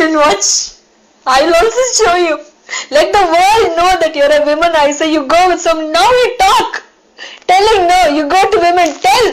And watch. I'll also show you. Let the world know that you're a woman. I say You go with some. Now you talk. Telling no, you go to women. Tell.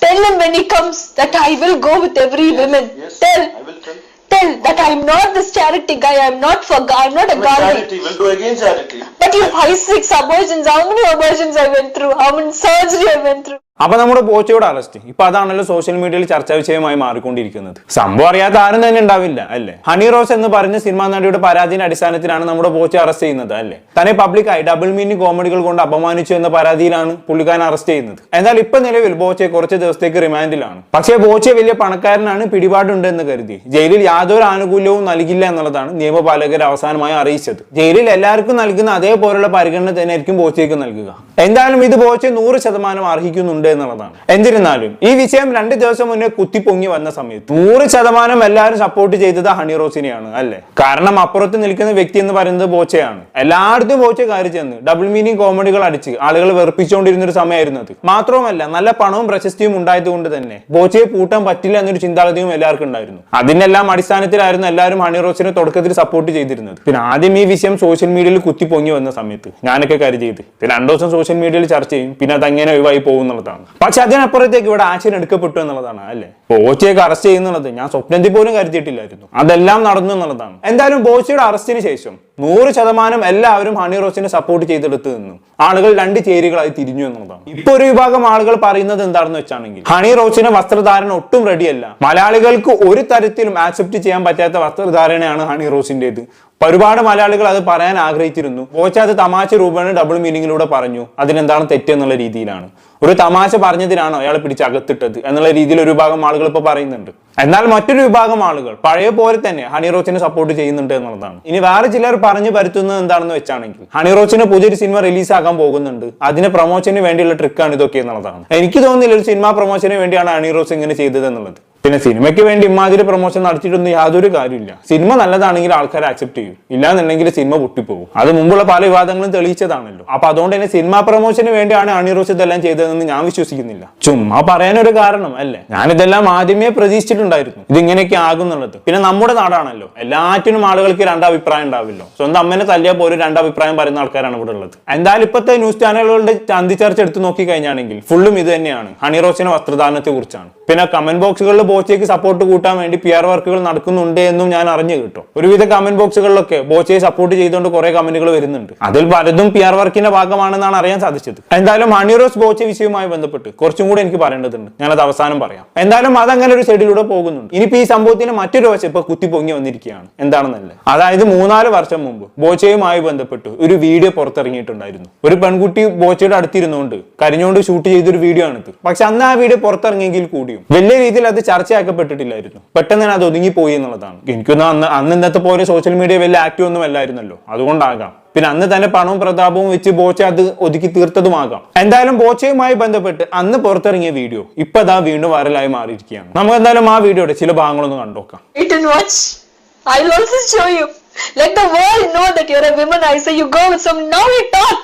Tell him when he comes that I will go with every woman. Yes, Tell. I will tell. Tell that I'm not this charity guy. I'm not for. I'm not a Gandhi. charity, will do again charity. But you five six abortions. How many abortions I went through? How many surgery I went through? അപ്പൊ നമ്മുടെ പോച്ചയുടെ arrest. ഇപ്പൊ അതാണല്ലോ social മീഡിയയിൽ ചർച്ചാ വിഷയമായി മാറിക്കൊണ്ടിരിക്കുന്നത്. സംഭവം അറിയാത്ത ആരും തന്നെ ഉണ്ടാവില്ല അല്ലേ? ഹണി റോസ് എന്ന് പറഞ്ഞ സിനിമാ നടിയുടെ പരാതിയുടെ അടിസ്ഥാനത്തിലാണ് നമ്മുടെ പോച്ച അറസ്റ്റ് ചെയ്യുന്നത് അല്ലേ? തന്നെ പബ്ലിക്കായി ഡബിൾ മീനിങ് കോമഡികൾ കൊണ്ട് അപമാനിച്ചു എന്ന പരാതിയിലാണ് പുള്ളിക്കാരൻ അറസ്റ്റ് ചെയ്യുന്നത്. എന്നാൽ ഇപ്പൊ നിലവിൽ ബോച്ചെ കുറച്ച് ദിവസത്തേക്ക് റിമാൻഡിലാണ്. പക്ഷേ ബോച്ചെ വലിയ പണക്കാരനാണ് പിടിപാടുണ്ട് എന്ന് കരുതി. ജയിലിൽ യാതൊരു ആനുകൂല്യവും നൽകില്ല എന്നുള്ളതാണ് നിയമപാലകർ അവസാനമായി അറിയിച്ചത്. ജയിലിൽ എല്ലാവർക്കും നൽകുന്ന അതേപോലുള്ള പരിഗണന തന്നെയായിരിക്കും ബോച്ചയ്ക്ക് നൽകുക. എന്തായാലും ഇത് ബോച്ചെ നൂറ് ശതമാനം അർഹിക്കുന്നുണ്ട്. എന്നുള്ളതാണ്. എന്നിരുന്നാലും ഈ വിഷയം രണ്ട് ദിവസം മുന്നേ കുത്തിപ്പൊങ്ങി വന്ന സമയത്ത് നൂറ് ശതമാനം എല്ലാവരും സപ്പോർട്ട് ചെയ്തത് ഹണി റോസിനെയാണ് അല്ലെ? കാരണം അപ്പുറത്ത് നിൽക്കുന്ന വ്യക്തി എന്ന് പറയുന്നത് ബോച്ചയാണ്. എല്ലായിടത്തും ബോച്ച കയറി ചെന്ന് ഡബിൾ മീനിങ് കോമഡികൾ അടിച്ച് ആളുകൾ വെറുപ്പിച്ചുകൊണ്ടിരുന്ന ഒരു സമയമായിരുന്നു അത്. മാത്രവുമല്ല നല്ല പണവും പ്രശസ്തിയും ഉണ്ടായതുകൊണ്ട് തന്നെ ബോച്ചയെ പൂട്ടാൻ പറ്റില്ല എന്നൊരു ചിന്താഗതിയും എല്ലാവർക്കും ഉണ്ടായിരുന്നു. അതിനെല്ലാം അടിസ്ഥാനത്തിലായിരുന്നു എല്ലാവരും ഹണി റോസിനെ തുടക്കത്തിൽ സപ്പോർട്ട് ചെയ്തിരുന്നത്. പിന്നെ ആദ്യം ഈ വിഷയം സോഷ്യൽ മീഡിയയിൽ കുത്തിപ്പൊങ്ങി വന്ന സമയത്ത് ഞാനൊക്കെ കരുതിയത് രണ്ടു ദിവസം സോഷ്യൽ മീഡിയയിൽ ചർച്ച ചെയ്യും പിന്നെ അത് അങ്ങനെ ഒഴിവായി പോകും എന്നുള്ളതാണ് പക്ഷെ അതിനപ്പുറത്തേക്ക് ഇവിടെ ആശയം എടുക്കപ്പെട്ടു എന്നുള്ളതാണ് അല്ലേ? ബോച്ചയൊക്കെ അറസ്റ്റ് ചെയ്യുന്നുള്ളത് ഞാൻ സ്വപ്നത്തിൽ പോലും കരുതിയിട്ടില്ലായിരുന്നു. അതെല്ലാം നടന്നു എന്നുള്ളതാണ്. എന്തായാലും ബോച്ചയുടെ അറസ്റ്റിന് ശേഷം നൂറ് ശതമാനം എല്ലാവരും ഹണി റോസിനെ സപ്പോർട്ട് ചെയ്തെടുത്ത് നിന്നു. ആളുകൾ രണ്ട് ചേരികളായി തിരിഞ്ഞു എന്നുള്ളതാണ്. ഇപ്പൊ ഒരു വിഭാഗം ആളുകൾ പറയുന്നത് എന്താണെന്ന് വെച്ചാണെങ്കിൽ ഹണി റോസിന്റെ വസ്ത്രധാരണ ഒട്ടും റെഡിയല്ല മലയാളികൾക്ക് ഒരു തരത്തിലും ആക്സെപ്റ്റ് ചെയ്യാൻ പറ്റാത്ത വസ്ത്രധാരണയാണ് ഹണി റോസിന്റേത് ഒരുപാട് മലയാളികൾ അത് പറയാൻ ആഗ്രഹിച്ചിരുന്നു. ബോച്ച അത് തമാശ രൂപേണ ഡബിൾ മീനിങ്ങിലൂടെ പറഞ്ഞു. അതിനെന്താണ് തെറ്റ് എന്നുള്ള രീതിയിലാണ്. ഒരു തമാശ പറഞ്ഞതിനാണോ അയാൾ പിടിച്ച് അകത്തിട്ടത് എന്നുള്ള രീതിയിൽ ഒരു വിഭാഗം ആളുകൾ ഇപ്പൊ പറയുന്നുണ്ട്. എന്നാൽ മറ്റൊരു വിഭാഗം ആളുകൾ പഴയ പോലെ തന്നെ ഹണി റോച്ചിനെ സപ്പോർട്ട് ചെയ്യുന്നുണ്ട് എന്നുള്ളതാണ്. ഇനി വേറെ ചിലർ പറഞ്ഞു പരത്തുന്നത് എന്താണെന്ന് വെച്ചാണെങ്കിൽ ഹണി റോച്ചിന് പുതിയൊരു സിനിമ റിലീസ് ആക്കാൻ പോകുന്നുണ്ട്. അതിന് പ്രൊമോഷന് വേണ്ടിയുള്ള ട്രിക്കാണ് ഇതൊക്കെ എന്നുള്ളതാണ്. എനിക്ക് തോന്നുന്നില്ല ഒരു സിനിമ പ്രൊമോഷന് വേണ്ടിയാണ് ഹണി റോസ് ഇങ്ങനെ ചെയ്തത് എന്നുള്ളത്. പിന്നെ സിനിമയ്ക്ക് വേണ്ടി ഇമാതിരി പ്രൊമോഷൻ നടത്തിയിട്ടൊന്നും യാതൊരു കാര്യമില്ല സിനിമ നല്ലതാണെങ്കിൽ ആൾക്കാർ അക്സെപ്റ്റ് ചെയ്യും. ഇല്ലാന്നുണ്ടെങ്കിൽ സിനിമ പൊട്ടിപ്പോകും. അത് മുമ്പുള്ള പല വിവാദങ്ങളും തെളിയിച്ചതാണല്ലോ. അപ്പൊ അതുകൊണ്ട് തന്നെ സിനിമ പ്രൊമോഷന് വേണ്ടിയാണ് അണിറോസ് ഇതെല്ലാം ചെയ്തതെന്ന് ഞാൻ വിശ്വസിക്കുന്നില്ല. ചുമ്മാ പറയാനൊരു കാരണം അല്ലേ? ഞാൻ ഇതെല്ലാം ആദ്യമേ പ്രതീക്ഷിച്ചിട്ടുണ്ടായിരുന്നു. ഇതിങ്ങനെയൊക്കെ ആകുന്നുള്ളത്. പിന്നെ നമ്മുടെ നാടാണല്ലോ. എല്ലാറ്റിനും ആളുകൾക്ക് രണ്ടഭിപ്രായം ഉണ്ടാവില്ലോ. സ്വന്തം അമ്മനെ തല്ലിയാൽ പോലും രണ്ടഭിപ്രായം പറയുന്ന ആൾക്കാരാണ് ഇവിടെ ഉള്ളത്. എന്തായാലും ഇപ്പോഴത്തെ ന്യൂസ് ചാനലുകളുടെ ചന്തി ചർച്ച എടുത്ത് നോക്കി കഴിഞ്ഞാണെങ്കിൽ ഫുള്ളും ഇത് തന്നെയാണ്. ഹണിറോസിന്റെ വസ്ത്രധാരണത്തെ കുറിച്ചാണ് പിന്നെ കമന്റ് ബോക്സുകളിൽ ബോച്ചയ്ക്ക് സപ്പോർട്ട് കൂട്ടാൻ വേണ്ടി പി ആർ വർക്കുകൾ നടക്കുന്നുണ്ട് എന്നും ഞാൻ അറിഞ്ഞു കിട്ടും. ഒരുവിധ കമന്റ് ബോക്സുകളിലൊക്കെ ബോച്ചയെ സപ്പോർട്ട് ചെയ്തുകൊണ്ട് കുറെ കമന്റുകൾ വരുന്നുണ്ട്. അതിൽ പലതും പി ആർ വർക്കിന്റെ ഭാഗമാണെന്നാണ് അറിയാൻ സാധിച്ചത്. എന്തായാലും ഹണിറോസ് ബോച്ച വിഷയവുമായി ബന്ധപ്പെട്ട് കുറച്ചും കൂടെ എനിക്ക് പറയേണ്ടതുണ്ട്. ഞാനത് അവസാനം പറയാം. എന്തായാലും അതങ്ങനെ ഒരു സൈഡിലൂടെ പോകുന്നുണ്ട്. ഇനിയിപ്പോ ഈ സംഭവത്തിന് മറ്റൊരു വശം ഇപ്പൊ കുത്തി പൊങ്ങി വന്നിരിക്കുകയാണ്. എന്താണെന്നല്ലേ? അതായത് മൂന്നാൽ വർഷം മുമ്പ് ബോച്ചയുമായി ബന്ധപ്പെട്ട് ഒരു വീഡിയോ പുറത്തിറങ്ങിയിട്ടുണ്ടായിരുന്നു. ഒരു പെൺകുട്ടി ബോച്ചയുടെ അടുത്തിരുന്നുകൊണ്ട് കരഞ്ഞുകൊണ്ട് ഷൂട്ട് ചെയ്തൊരു വീഡിയോ ആണിത്. പക്ഷെ അന്ന് ആ വീഡിയോ പുറത്തിറങ്ങിയെങ്കിൽ കൂടിയും വലിയ രീതിയിൽ അത് ചർച്ചയാക്കപ്പെട്ടിട്ടില്ലായിരുന്നു പെട്ടെന്ന് തന്നെ അത് ഒതുങ്ങിപ്പോയി എന്നുള്ളതാണ് എനിക്കൊന്നും അന്ന് അന്ന് ഇന്നത്തെ പോലെ സോഷ്യൽ മീഡിയ വലിയ ആക്റ്റീവ് ഒന്നും അല്ലായിരുന്നല്ലോ അതുകൊണ്ടാകാം പിന്നെ അന്ന് തന്നെ പണവും പ്രതാപവും വെച്ച് ബോച്ച അത് ഒതുക്കി തീർത്തതുമാകാം എന്തായാലും ബോച്ചയുമായി ബന്ധപ്പെട്ട് അന്ന് പുറത്തിറങ്ങിയ വീഡിയോ ഇപ്പൊ അതാ വീണ്ടും വൈറലായി മാറിയിരിക്കുകയാണ് നമുക്ക് എന്തായാലും ആ വീഡിയോയുടെ ചില ഭാഗങ്ങളൊന്ന് കണ്ടോക്കാം. Let the world know that you're a womanizer. You go with some. Now you talk.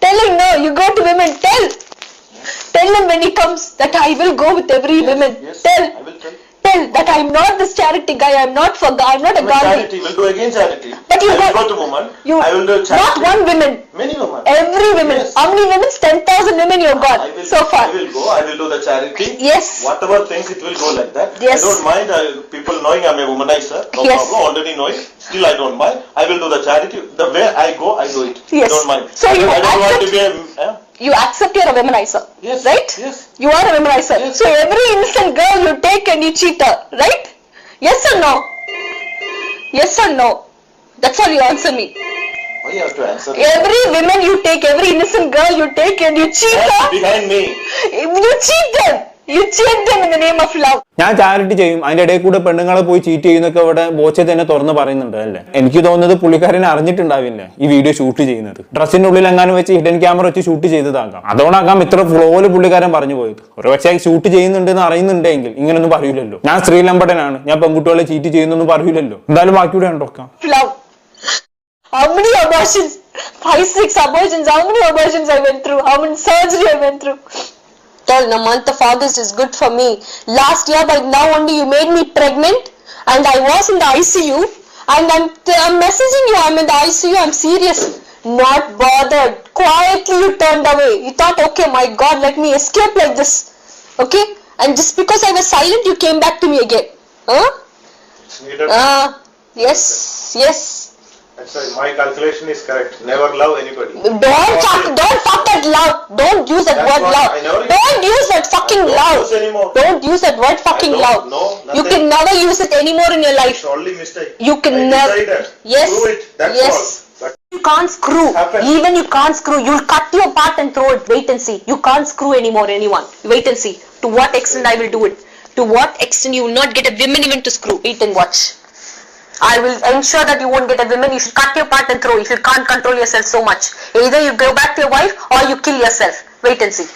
Telling no, you go to women. Tell. Tell him when he comes that I will go with every woman. Yes, Tell. I will tell. Tell that I'm not this charity guy. I'm not for. I'm not a Gandhi. charity, will do again charity. But you I will got- go to woman. You I will do charity. not one woman. Many women. Every woman. Yes. How many women? Ten thousand women you've got I will, so far. I will go. I will do the charity. Yes. Whatever things it will go like that. Yes. I don't mind uh, people knowing I'm a womanizer. No Yes. problem. Already knowing. Still I don't mind. I will do the charity. The way I go, I do it. Yes. I don't mind. So I you don't, I don't want to be a. eh? You accept you're a womanizer. Yes. Right? Yes. You are a womanizer. Yes. So every innocent girl you take and you cheat her, right? Yes or no? Yes or no? That's all you answer me. Why you have to answer? Every woman you take, every innocent girl you take and you cheat That's her. behind me. You cheat them. ഞാൻ charity ചെയ്യും അതിന്റെ ഇടയിൽ കൂടെ പെണ്ണുങ്ങളെ പോയി cheat ചെയ്യുന്നൊക്കെ ഇവിടെ ബോച്ചെ തന്നെ തുറന്ന് പറയുന്നുണ്ട് അല്ലേ എനിക്ക് തോന്നുന്നത് പുള്ളിക്കാരനെ അറിഞ്ഞിട്ടുണ്ടാവില്ല ഈ വീഡിയോ ഷൂട്ട് ചെയ്യുന്നത് ഡ്രസ്സിന്റെ ഉള്ളിൽ എങ്ങാനും വെച്ച് ഹിഡൻ ക്യാമറ വെച്ച് ഷൂട്ട് ചെയ്തതാകാം അതുകൊണ്ടാകാം ഇത്ര ഫ്ലോയിൽ പുള്ളിക്കാരൻ പറഞ്ഞു പോയത് ഒരു പക്ഷേ ഷൂട്ട് ചെയ്യുന്നുണ്ട് എന്ന് അറിയുന്നുണ്ടെങ്കിൽ ഇങ്ങനൊന്നും പറയൂലല്ലോ ഞാൻ സ്ത്രീലമ്പടനാണ് ഞാൻ പെൺകുട്ടികളെ ചീറ്റ് ചെയ്യുന്നൊന്നും പറയൂലല്ലോ എന്തായാലും ബാക്കിയുടെ ഉണ്ടോക്കാം Love. How many abortions? Five, six abortions. How many abortions I went through? How many surgery I went through? Tell the month of August is good for me. Last year by now only you made me pregnant. and I was in the ICU and I'm, I'm messaging you, I'm in the ICU, I'm serious. Not bothered. Quietly you turned away. You thought, okay, my God, let me escape like this. Okay? And just because I was silent, you came back to me again. Huh? Ah, yes, yes. That's why my calculation is correct. Never love anybody. Don't fuck, don't fuck that love. Don't use that That's word what love. I never- Don't use that fucking don't love. use anymore. Don't use that word fucking don't love. know you nothing. can never use it anymore in your life. It's only mistake. You can never. decided. Yes. It. That's yes. all. You can't screw. Happens. Even you can't screw. You'll cut your part and throw it. Wait and see. You can't screw anymore anyone. Wait and see. To what extent I will do it. To what extent you will not get a woman even to screw. Wait and watch. I will ensure that you won't get a woman. You should cut your part and throw if you can't control yourself so much. Either you go back to your wife or you kill yourself. Wait and see.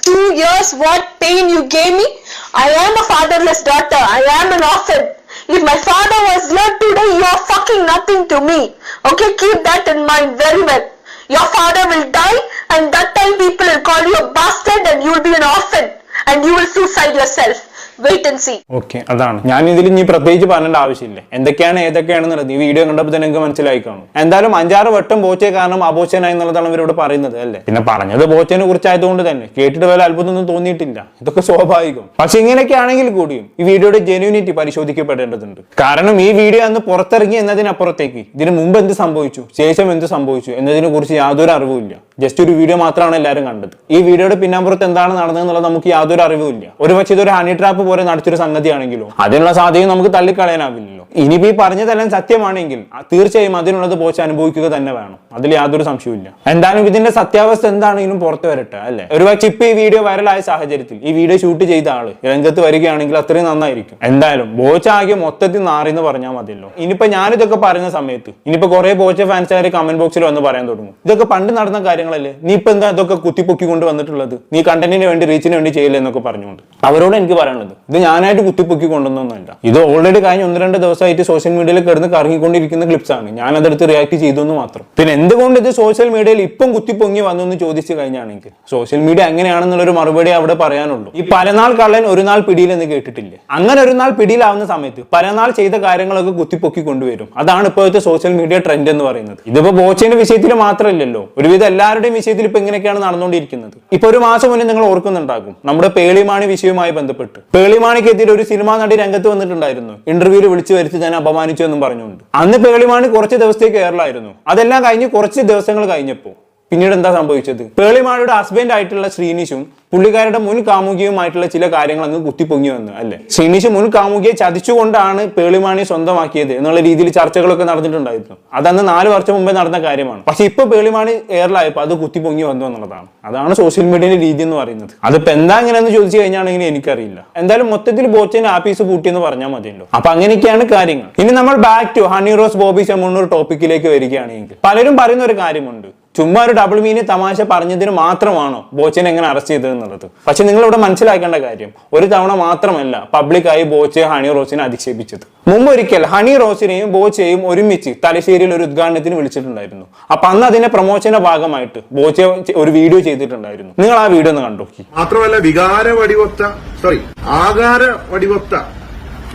Two years, what pain you gave me. I am a fatherless daughter. I am an orphan. If my father was here today, you are fucking nothing to me. Okay, keep that in mind very well. Your father will die, and that time people will call you a bastard, and you will be an orphan, and you will suicide yourself. Wait and see okay അതാണ്. ഞാൻ ഇതിൽ ഇനി പ്രത്യേകിച്ച് പറയേണ്ട ആവശ്യമില്ല. എന്തൊക്കെയാണ് ഏതൊക്കെയാണെന്നുള്ളത് ഈ video കണ്ടപ്പോൾ തന്നെ നിങ്ങൾക്ക് മനസ്സിലായി കാണും എന്തായാലും അഞ്ചാറ് വട്ടം ബോച്ചെ കാരണം അബോച്ചനായി എന്നുള്ളതാണ് ഇവരോട് പറയുന്നത് അല്ലേ? പിന്നെ പറഞ്ഞത് ബോച്ചനെ കുറിച്ചായതുകൊണ്ട് തന്നെ. കേട്ടിട്ട് വല്ല അത്ഭുതമൊന്നും തോന്നിയിട്ടില്ല. ഇതൊക്കെ സ്വാഭാവികം. പക്ഷെ ഇങ്ങനെയൊക്കെ ആണെങ്കിൽ കൂടിയും ഈ വീഡിയോയുടെ ജെന്യൂനിറ്റി പരിശോധിക്കപ്പെടേണ്ടതുണ്ട്. കാരണം ഈ വീഡിയോ അന്ന് പുറത്തിറങ്ങി എന്നതിനപ്പുറത്തേക്ക് ഇതിനു മുമ്പ് എന്ത് സംഭവിച്ചു ശേഷം എന്ത് സംഭവിച്ചു എന്നതിനെ കുറിച്ച് യാതൊരു അറിവുമില്ല. ജസ്റ്റ് ഒരു വീഡിയോ മാത്രമാണ് എല്ലാവരും കണ്ടത്. ഈ വീഡിയോയുടെ പിന്നാമ്പുറത്ത് എന്താണ് നടന്നതെന്നുള്ളത് നമുക്ക് യാതൊരു അറിവുമില്ല ഒരു പക്ഷേ ഇതൊരു ഹണി ട്രാപ്പ് പോലെ നടത്തിയൊരു സംഗതിയാണെങ്കിലോ അതിനുള്ള സാധ്യത നമുക്ക് തള്ളിക്കളയാനാവില്ലല്ലോ. ഇനിയിപ്പോ ഈ പറഞ്ഞതെല്ലാം സത്യമാണെങ്കിൽ തീർച്ചയായും അതിനുള്ളത് പോച്ച് അനുഭവിക്കുക തന്നെ വേണം. അതിൽ യാതൊരു സംശയവുമില്ല എന്തായാലും ഇതിന്റെ സത്യാവസ്ഥ എന്താണെങ്കിലും പുറത്തു വരട്ടെ അല്ലെ? ഒരു ഇപ്പൊ ഈ വീഡിയോ വൈറലായ സാഹചര്യത്തിൽ ഈ വീഡിയോ ഷൂട്ട് ചെയ്ത ആൾ രംഗത്ത് വരികയാണെങ്കിൽ അത്രയും നന്നായിരിക്കും. എന്തായാലും ബോച്ച ആകെ മൊത്തത്തിൽ നാറിന്ന് പറഞ്ഞാൽ മതിയല്ലോ. ഇനിയിപ്പോ ഞാനിതൊക്കെ പറയുന്ന സമയത്ത് ഇനിയിപ്പോ കുറെ ബോച്ച ഫാൻസുകാർ കമന്റ് ബോക്സിൽ വന്ന് പറയാൻ തുടങ്ങും. ഇതൊക്കെ പണ്ട് നടന്ന കാര്യങ്ങളല്ലേ? നീ ഇപ്പൊ എന്താ ഇതൊക്കെ കുത്തിപ്പൊക്കി കൊണ്ട് വന്നിട്ടുള്ളത്? നീ കണ്ടന്റിന് വേണ്ടി റീച്ചിന് വേണ്ടി ചെയ്യില്ല എന്നൊക്കെ പറഞ്ഞുകൊണ്ട്. അവരോട് എനിക്ക് പറയാനുള്ളത് ഇത് ഞാനായിട്ട് കുത്തിപ്പൊക്കി കൊണ്ടുവന്നൊന്നുമല്ല ഇത് ഓൾറെഡി കഴിഞ്ഞ ഒന്ന് രണ്ട് ദിവസമായിട്ട് സോഷ്യൽ മീഡിയയിൽ കിടന്ന് കറങ്ങിക്കൊണ്ടിരിക്കുന്ന ക്ലിപ്സ് ആണ്. ഞാൻ അതെടുത്ത് റിയാക്ട് ചെയ്തു എന്ന് മാത്രം. പിന്നെ എന്തുകൊണ്ട് ഇത് സോഷ്യൽ മീഡിയയിൽ ഇപ്പം കുത്തിപ്പൊങ്ങി വന്നു എന്ന് ചോദിച്ചു കഴിഞ്ഞാണെങ്കിൽ സോഷ്യൽ മീഡിയ എങ്ങനെയാണെന്നുള്ളൊരു മറുപടി അവിടെ പറയാനുള്ളൂ. ഈ പലനാൾ കള്ളൻ ഒരു നാൾ പിടിയിലെന്ന് കേട്ടിട്ടില്ലേ? അങ്ങനെ ഒരു നാൾ പിടിയിലാവുന്ന സമയത്ത് പലനാൾ ചെയ്ത കാര്യങ്ങളൊക്കെ കുത്തിപ്പൊക്കി കൊണ്ടുവരും അതാണ് ഇപ്പോഴത്തെ സോഷ്യൽ മീഡിയ ട്രെൻഡ് എന്ന് പറയുന്നത്. ഇതിപ്പോ ബോച്ചയുടെ വിഷയത്തിൽ മാത്രമല്ലല്ലോ. ഒരുവിധം എല്ലാവരുടെയും വിഷയത്തിൽ ഇപ്പൊ ഇങ്ങനെയൊക്കെയാണ് നടന്നുകൊണ്ടിരിക്കുന്നത്? ഇപ്പൊ ഒരു മാസം മുന്നേ നിങ്ങൾ ഓർക്കുന്നുണ്ടാകും നമ്മുടെ പേളിമാണി വിഷയവുമായി ബന്ധപ്പെട്ട്. പേളിമാണിക്കെതിരെ ഒരു സിനിമാ നടി രംഗത്ത് വന്നിട്ടുണ്ടായിരുന്നു. ഇന്റർവ്യൂവിൽ വിളിച്ചു വരുത്തി ഞാൻ അപമാനിച്ചു എന്നും പറഞ്ഞുകൊണ്ട്. അന്ന് പേളിമാണി കുറച്ച് ദിവസത്തേക്ക് കേരളമായിരുന്നു അതെല്ലാം കഴിഞ്ഞ് കുറച്ച് ദിവസങ്ങൾ കഴിഞ്ഞപ്പോ പിന്നീട് എന്താ സംഭവിച്ചത്? പേളിമാരുടെ ഹസ്ബൻഡ് ആയിട്ടുള്ള ശ്രീനിഷും പുള്ളിക്കാരുടെ മുൻ കാമുകിയുമായിട്ടുള്ള ചില കാര്യങ്ങൾ അങ്ങ് കുത്തിപ്പൊങ്ങി വന്നു അല്ലെ? ശ്രീനിഷ് മുൻ കാമുകിയെ ചതിച്ചുകൊണ്ടാണ് പേളിമാണി സ്വന്തമാക്കിയത് എന്നുള്ള രീതിയിൽ ചർച്ചകളൊക്കെ നടന്നിട്ടുണ്ടായിരുന്നു. അതന്ന് നാല് വർഷം മുമ്പേ നടന്ന കാര്യമാണ്. പക്ഷെ ഇപ്പൊ പേളിമാണി എയറിലായപ്പോ അത് കുത്തിപ്പൊങ്ങി വന്നു എന്നുള്ളതാണ്. അതാണ് സോഷ്യൽ മീഡിയയുടെ രീതി എന്ന് പറയുന്നത്. അതിപ്പോ എന്താ ഇങ്ങനെ ചോദിച്ചു കഴിഞ്ഞാണെങ്കിൽ എനിക്കറിയില്ല. എന്തായാലും മൊത്തത്തിൽ ബോച്ചിന് ആഫീസ് പൂട്ടിയെന്ന് പറഞ്ഞാൽ മതിയല്ലോ. അപ്പൊ അങ്ങനെയൊക്കെയാണ് കാര്യങ്ങൾ. ഇനി നമ്മൾ ബാക്ക് ടു ഹണി റോസ് ബോബി ചെമ്മണ്ണൂർ ടോപ്പിക്കിലേക്ക് വരികയാണെങ്കിൽ പലരും പറയുന്ന ഒരു കാര്യമുണ്ട്. ചുമ്മാ ഒരു ഡബിൾ മീനിങ് തമാശ പറഞ്ഞതിന് മാത്രമാണോ ബോച്ചനെ എങ്ങനെ അറസ്റ്റ് ചെയ്തത് എന്നുള്ളത് പക്ഷെ നിങ്ങൾ ഇവിടെ മനസ്സിലാക്കേണ്ട കാര്യം ഒരു തവണ മാത്രമല്ല പബ്ലിക്കായി ബോച്ചെ ഹണി റോസിനെ അധിക്ഷേപിച്ചത്. മുമ്പ് ഒരിക്കൽ ഹണി റോസിനെയും ബോച്ചെയും ഒരുമിച്ച് തലശ്ശേരിയിൽ ഒരു ഉദ്ഘാടനത്തിന് വിളിച്ചിട്ടുണ്ടായിരുന്നു. അപ്പൊ അന്ന് അതിന്റെ പ്രൊമോഷന്റെ ഭാഗമായിട്ട് ബോച്ചെ ഒരു വീഡിയോ ചെയ്തിട്ടുണ്ടായിരുന്നു. നിങ്ങൾ ആ വീഡിയോ ഒന്ന് കണ്ടു മാത്രമല്ല വികാര വടിവൊത്ത സോറി ആകാര വടിവൊത്ത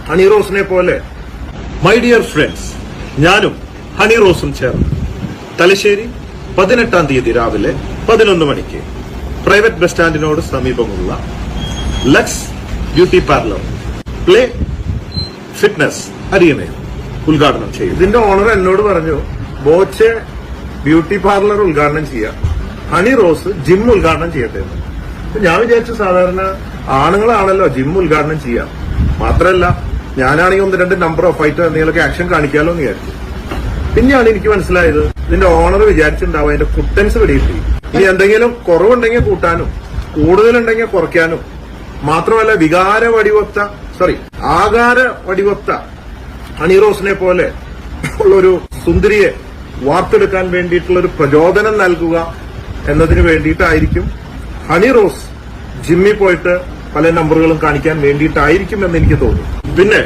ഹണി റോസിനെ പോലെ മൈ ഡിയർ ഫ്രണ്ട്സ് ഞാനും ഹണി റോസും ചേർന്ന് തലശ്ശേരി പതിനെട്ടാം തീയതി രാവിലെ പതിനൊന്ന് മണിക്ക് പ്രൈവറ്റ് ബസ് സ്റ്റാൻഡിനോട് സമീപമുള്ള lux beauty parlour play fitness അരീനയിൽ ഉദ്ഘാടനം ചെയ്യും. ഇതിന്റെ ഓണർ എന്നോട് പറഞ്ഞു ബോച്ചെ ബ്യൂട്ടി പാർലർ ഉദ്ഘാടനം ചെയ്യാം. ഹണി റോസ് ജിം ഉദ്ഘാടനം ചെയ്യട്ടെ ഞാൻ വിചാരിച്ചു സാധാരണ ആണുങ്ങളാണല്ലോ ജിം ഉദ്ഘാടനം ചെയ്യാം. മാത്രമല്ല ഞാനാണെങ്കിൽ ഒന്ന് രണ്ട് നമ്പർ ഓഫ് ഫൈറ്റോ എന്തെങ്കിലുമൊക്കെ ആക്ഷൻ കാണിക്കാമല്ലോ എന്ന് വിചാരിച്ചു. പിന്നെയാണ് എനിക്ക് മനസ്സിലായത് നിന്റെ ഓണർ വിചാരിച്ചിട്ടുണ്ടാവും അതിന്റെ കുട്ടൻസ് പിടിയിട്ട് ഇനി എന്തെങ്കിലും കുറവുണ്ടെങ്കിൽ കൂട്ടാനും കൂടുതലുണ്ടെങ്കിൽ കുറയ്ക്കാനും. മാത്രമല്ല വികാര വടിവൊത്ത സോറി ആകാര വടിവൊത്ത അണിറോസിനെ പോലെ ഉള്ളൊരു സുന്ദരിയെ വാർത്തെടുക്കാൻ വേണ്ടിയിട്ടുള്ള ഒരു പ്രചോദനം നൽകുക എന്നതിന് വേണ്ടിയിട്ടായിരിക്കും ഹണി റോസ് ജിമ്മിൽ പോയിട്ട് പല നമ്പറുകളും കാണിക്കാൻ വേണ്ടിയിട്ടായിരിക്കും എന്ന് എനിക്ക് തോന്നുന്നു. പിന്നെ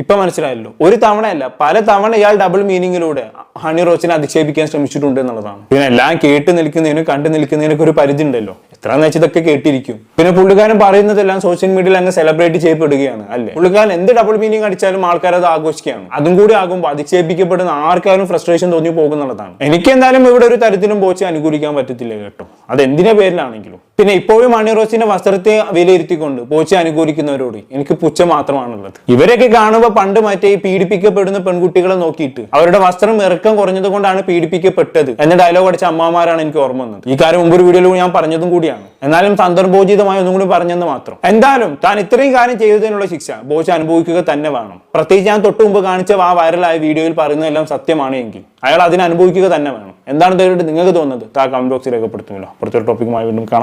ഇപ്പൊ മനസ്സിലായല്ലോ. ഒരു തവണയല്ല പല തവണ ഇയാൾ ഡബിൾ മീനിങ്ങിലൂടെ ഹണി റോസിനെ അധിക്ഷേപിക്കാൻ ശ്രമിച്ചിട്ടുണ്ട് എന്നുള്ളതാണ്. പിന്നെ എല്ലാം കേട്ട് നിൽക്കുന്നതിനും കണ്ടു നിൽക്കുന്നതിനൊക്കെ ഒരു പരിധി ഉണ്ടല്ലോ. എത്രയെന്ന് വെച്ചാൽ ഇതൊക്കെ കേട്ടിരിക്കും. പിന്നെ പുള്ളിക്കാരൻ പറയുന്നതെല്ലാം സോഷ്യൽ മീഡിയയിൽ അങ്ങ് സെലിബ്രേറ്റ് ചെയ്യപ്പെടുകയാണ് അല്ലേ? പുള്ളിക്കാരൻ എന്ത് ഡബിൾ മീനിങ് അടിച്ചാലും ആൾക്കാർ അത് ആഘോഷിക്കുകയാണ്. അതും കൂടി ആകുമ്പോൾ അധിക്ഷേപിക്കപ്പെടുന്ന ആർക്കാരും ഫ്രസ്ട്രേഷൻ തോന്നി പോകുന്നുള്ളതാണ് എനിക്ക് എന്തായാലും ഇവിടെ ഒരു തരത്തിലും പോച്ച് അനുകൂലിക്കാൻ പറ്റത്തില്ല കേട്ടോ. അത് എന്തിന്റെ പേരിലാണെങ്കിലും. പിന്നെ ഇപ്പോഴും ഹണി റോസിന്റെ വസ്ത്രത്തെ വിലയിരുത്തിക്കൊണ്ട് ബോച്ചെ അനുകൂലിക്കുന്നവരോട് എനിക്ക് പുച്ഛം മാത്രമാണുള്ളത്. ഇവരൊക്കെ കാണുമ്പോൾ പണ്ട് മറ്റേ പീഡിപ്പിക്കപ്പെടുന്ന പെൺകുട്ടികളെ നോക്കിയിട്ട് അവരുടെ വസ്ത്രം ഇറക്കം കുറഞ്ഞത് കൊണ്ടാണ് പീഡിപ്പിക്കപ്പെട്ടത് എന്ന ഡയലോഗ് അടിച്ച അമ്മമാരാണ് എനിക്ക് ഓർമ്മ വന്നത്. ഈ കാര്യം മുമ്പൊരു വീഡിയോയിൽ ഞാൻ പറഞ്ഞതും കൂടിയാണ്. എന്നാലും സന്ദർഭോചിതമായ ഒന്നും കൂടി പറഞ്ഞെന്ന് മാത്രം. എന്തായാലും താൻ ഇത്രയും കാര്യം ചെയ്തതിനുള്ള ശിക്ഷ ബോച്ച് അനുഭവിക്കുക തന്നെ വേണം. പ്രത്യേകിച്ച് ഞാൻ തൊട്ട് മുമ്പ് കാണിച്ച ആ വൈറലായ വീഡിയോയിൽ പറയുന്നതെല്ലാം സത്യമാണ് എങ്കിൽ അയാൾ അതിനെ അനുഭവിക്കുക തന്നെ വേണം. എന്താണ് ഇതിലോട്ട് നിങ്ങൾക്ക് തോന്നുന്നത്? താ കമന്റ് ബോക്സിൽ രേഖപ്പെടുത്തുമല്ലോ. പുറത്തൊരു ടോപ്പിക്കുമായി വീണ്ടും കാണാം.